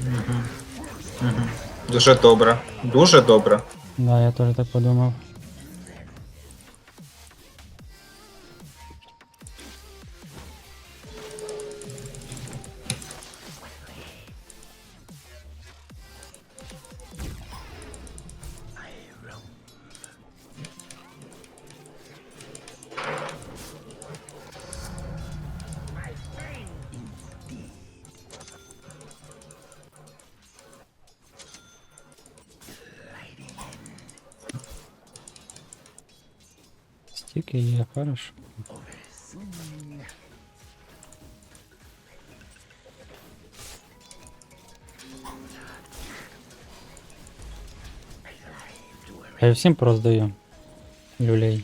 Угу. Угу. Дуже добре. Дуже добре. Да, я теж так подумав. Стільки є, хорошо. Я всім проздаю. Люлей.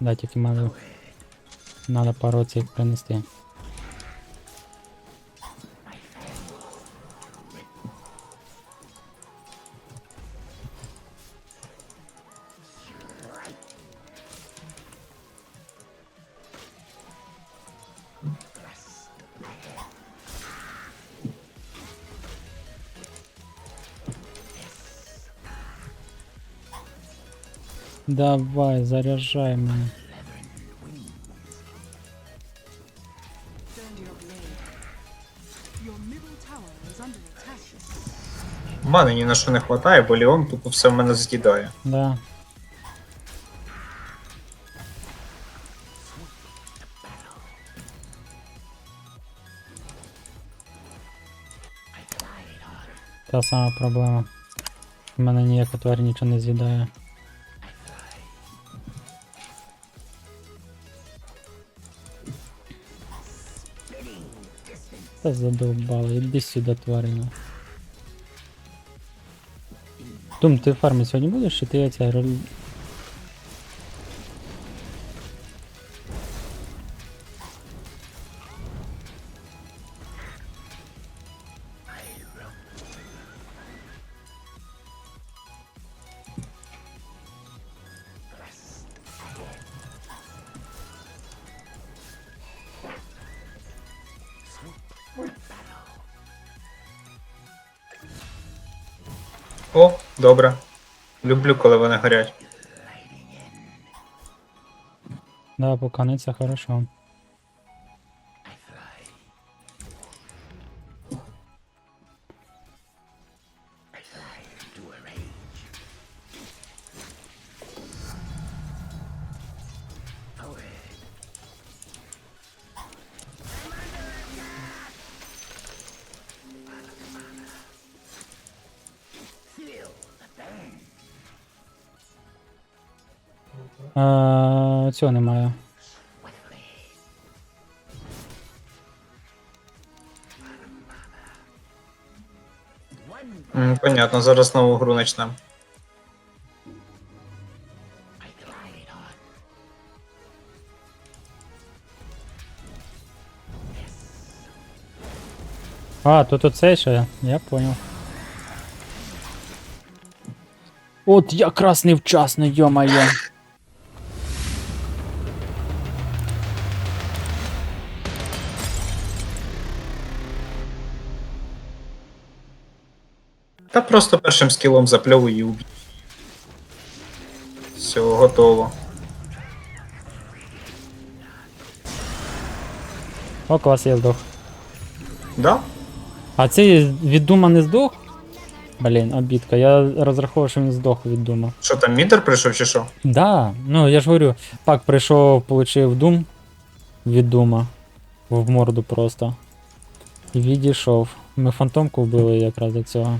Да, тільки мали. Надо пару цих принести. Давай, заряжай мене. Мене ні на що не вистачає, бо Леон тупо все в мене з'їдає. Да. Та сама проблема. У мене ніяка тварь нічого не з'їдає. Та задовбали, іди сюди, тварина. Тум, ти фарми сьогодні будеш, чи ти ця О, добре. Люблю, коли вони горять. Да, пока це хорошо. А, цього немає. М, понятно, зараз нову гру почнемо. А, тут оцей ще, я понял. От якраз невчасно, йо-моє. Просто першим скілом запльовуй і убій. Все, готово. О, клас, я здох. Да? А цей від дума не здох? Блін, обідка. Я розраховував, що він здох від дума. Що там, мітер прийшов чи що? Да, ну я ж говорю, пак прийшов, получив дум від дума. В морду просто. І відійшов. Ми фантомку вбили якраз до цього.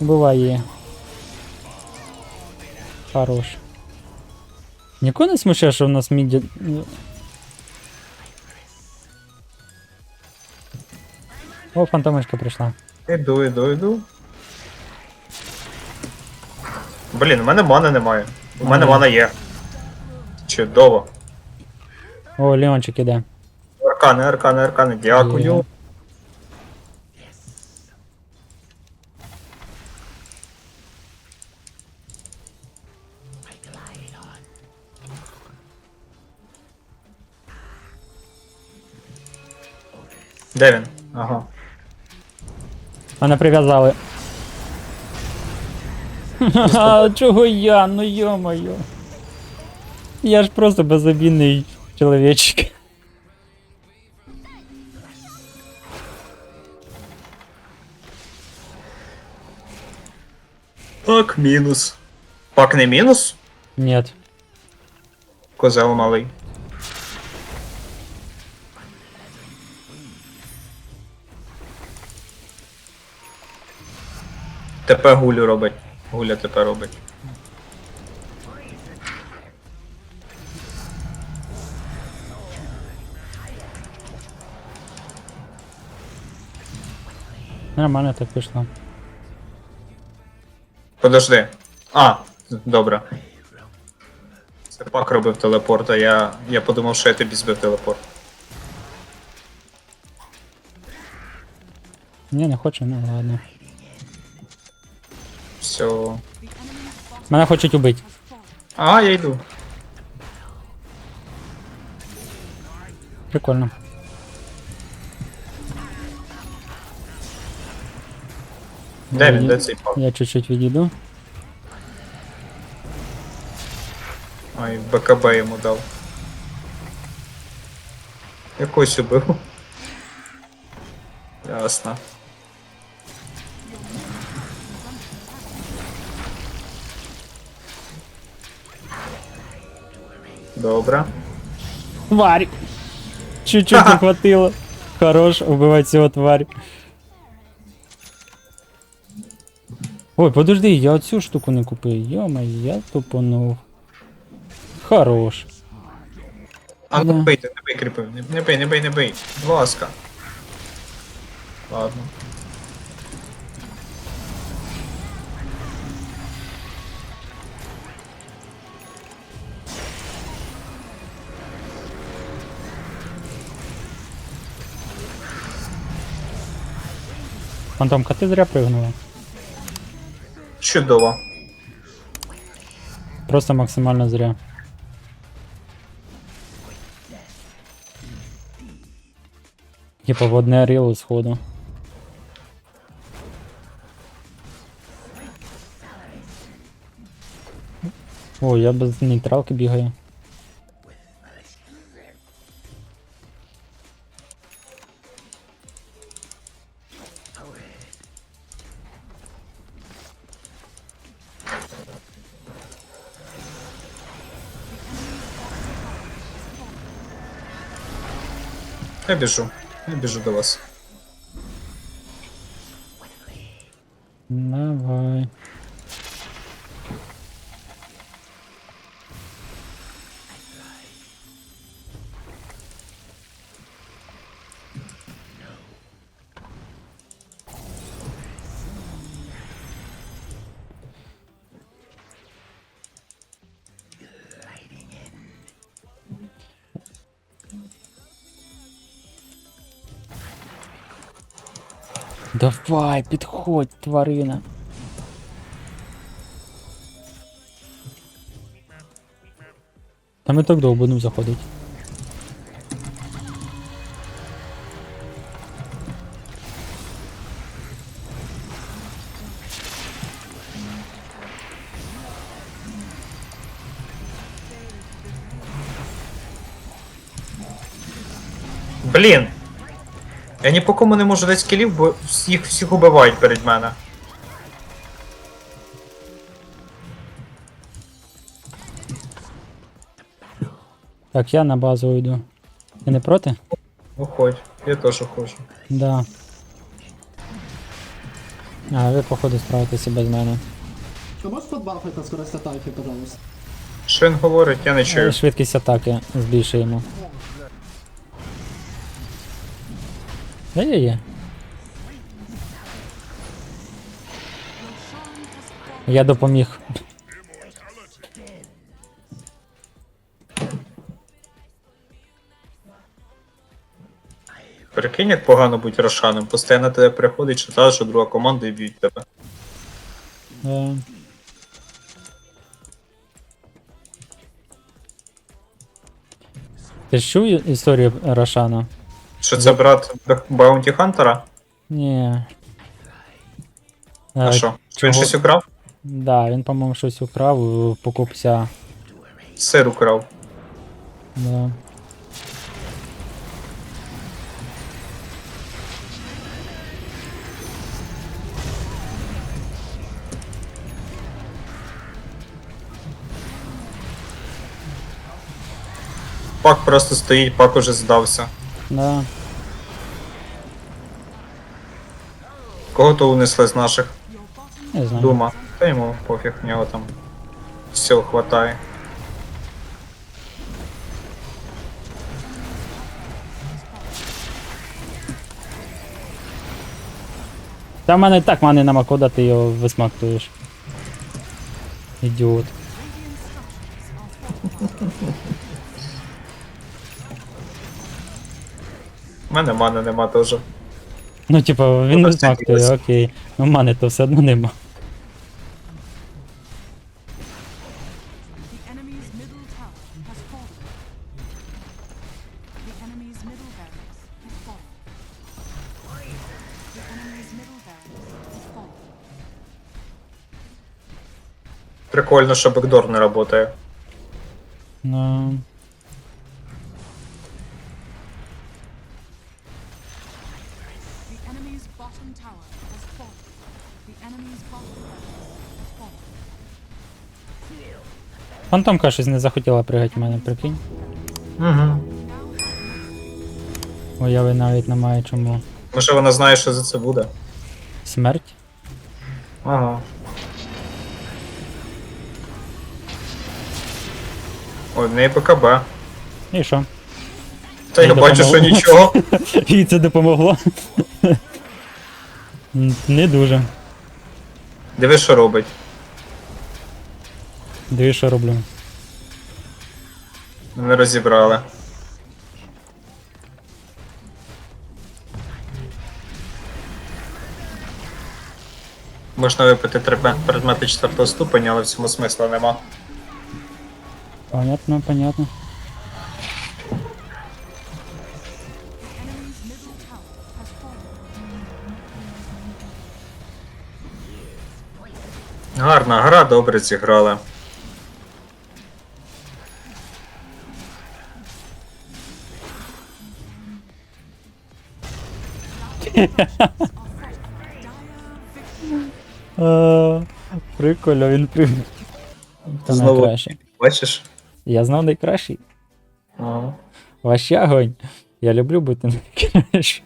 Убивай. Хорош. Нікого не смущає, що в нас мідя... О, фантомишка прийшла. Іду, іду, іду. Блін, у мене мана немає. У мене мана є. Чудово. О, Леончик іде. Аркани, аркани, аркани, дякую. Де він? Ага. Мене прив'язали. Ха-ха, чого я? Ну йо-моє. Я ж просто безобідний чоловічик. Пак мінус. Пак не мінус? Нет. Козел малий. ТП гулю робить. Гуля ТП робить. Нормально так пішло. Подожди. А, добре. Це пак робив телепорт, а я, я подумав, що я тобі збив телепорт. Ні, не хочу, ну ладно. Все. Мене хочуть убити. А, я йду. Прикольно. Де він? Де цей пак? Я чуть-чуть відійду. Ай, БКБ йому дав. Якось убив. Ясно. Добре. Тварь! Чуть-чуть не хватило. Хорош, убивать цього тварь. Ой, подожди, я оцю штуку не купив. Йома, я тупонув. Хорош. А Да. бийте, не бий кріпив. Не, не бий, не бий, не бий. Будь ласка. Ладно. Фантомка, ти зря пригнула. Чудово. Просто максимально зря. Типа в одне ріло сходу. О, я без нейтралки бігаю. Я біжу. Я біжу до вас. Давай, підходь, тварина. Та ми так довго будемо заходити. Блін! Я ні по кому не можу дати скілів, бо всіх всіх убивають перед мене. Так, я на базу йду. Ти не проти? Уходь, я теж хочу. Да. А, ви походу справитеся без мене. Ты можешь подбафать на скорость атаки, пожалуйста? Що він говорить, я не чую. Е, Швидкість атаки збільшуємо. Де я є? Я допоміг. Прикинь, як погано бути Рошаном, постійно тебе приходить, читає, що друга команда і б'ють тебе. Да. Ти ж чув історію Рошана? Що це брат Б- Баунті Хантера? Ні. А Е, що? Що він чого? щось украв? Да, він, по-моєму, щось украв, е, покупця. Сир украв. Да. Пак просто стоїть, пак уже здався. Да. Кого то унесли з наших? Не знаю. Дума. Та йому пофіг, в нього там сил хватає. Та в мене так мани нема, куди ти його висмактуєш. Ідіот. У мене мани нема теж. Ну, типа, він Ну, висмактує, це окей. Ну, мани то все одно нема. The enemy's middle tower has fallen. The enemy's middle barracks has fallen. The enemy's middle barracks has fallen. Прикольно, що бекдор не працює. Ну. Фантомка щось не захотіла пригати в мене, прикинь. Угу. Уяви навіть немає чому. Може вона знає, що за це буде. Смерть? Ага. Ой, в неї БКБ. І що? Та я бачу, що допомогло. нічого. І це допомогло. Не дуже. Диви, що робить. Диви, що роблю. Не розібрали. Можна випити предмети четвертого ступеня, але в цьому смисла нема. Понятно, понятно. Гарна гра, добре зіграли. Прикольно, він прив. Та Знову. Бачиш? Я знав найкращий. Ага. Огонь. Я люблю бути найкращим.